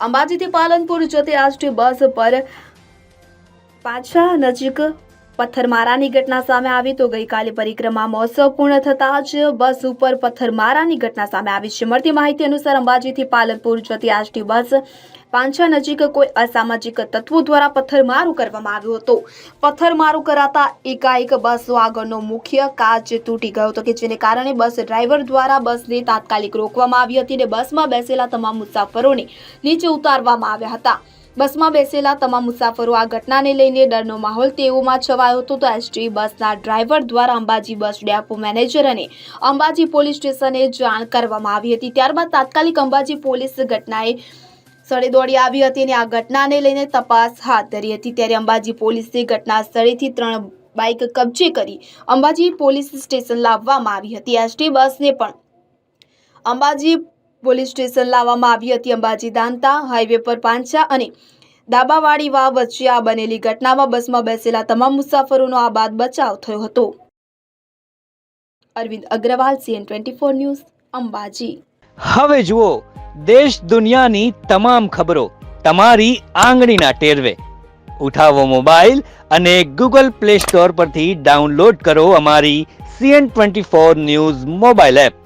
અંબાજીથી પાલનપુર જતી આજથી બસ પર પાછા નજીક પથ્થરમારાની ઘટના સામે આવી તો ગઈકાલે પરિક્રમા મહોત્સવ પૂર્ણ થતાં જ બસ ઉપર પથ્થરમારાની ઘટના સામે આવી છે. મળતી માહિતી અનુસાર અંબાજીથી પાલનપુર જતી આજથી બસ પાંછા નજીક કોઈ અસામાજિક તત્વો દ્વારા પથ્થરમારો કરવામાં આવ્યો હતો. પથ્થરમારો કરાતા એકાએક બસનો આગળનો મુખ્ય કાચ તૂટી ગયો હતો કે જેને કારણે બસ ડ્રાઈવર દ્વારા બસને તાત્કાલિક રોકવામાં આવી હતી અને બસમાં બેસેલા તમામ મુસાફરોને નીચે ઉતારવામાં આવ્યા હતા. બસમાં બેસેલા તમામ મુસાફરો આ ઘટનાને લઈને ડરનો માહોલ તેઓમાં છવાયો હતો. તો એસટી બસના ડ્રાઈવર દ્વારા અંબાજી બસ ડેપો મેનેજર અને અંબાજી પોલીસ સ્ટેશને જાણ કરવામાં આવી હતી. ત્યારબાદ તાત્કાલિક અંબાજી પોલીસ ઘટનાએ સ્થળે દોડી આવી હતી અને આ ઘટનાને લઈને તપાસ હાથ ધરી હતી. ત્યારે અંબાજી પોલીસે ઘટના સ્થળેથી ત્રણ બાઇક કબજે કરી અંબાજી પોલીસ સ્ટેશન લાવવામાં આવી હતી. એસટી બસને પણ અંબાજી પોલીસ સ્ટેશન લાવવામાં આવી હતી અંબાજી દાંતા, હાઈવે પર પાંચા અને દાબાવાડી વાવ વચ્ચે આ બનેલી ઘટનામાં બસમાં બેસેલા તમામ મુસાફરોનો આ બાદ બચાવ થયો હતો. Arvind Agrawal CN twenty four news, Ambaji. હવે જુઓ, દેશ દુનિયાની તમામ ખબરો તમારી આંગળીના ટેરવે. ઉઠાવો મોબાઈલ અને ગૂગલ પ્લે સ્ટોર પરથી ડાઉનલોડ કરો અમારી CN twenty four news mobile app.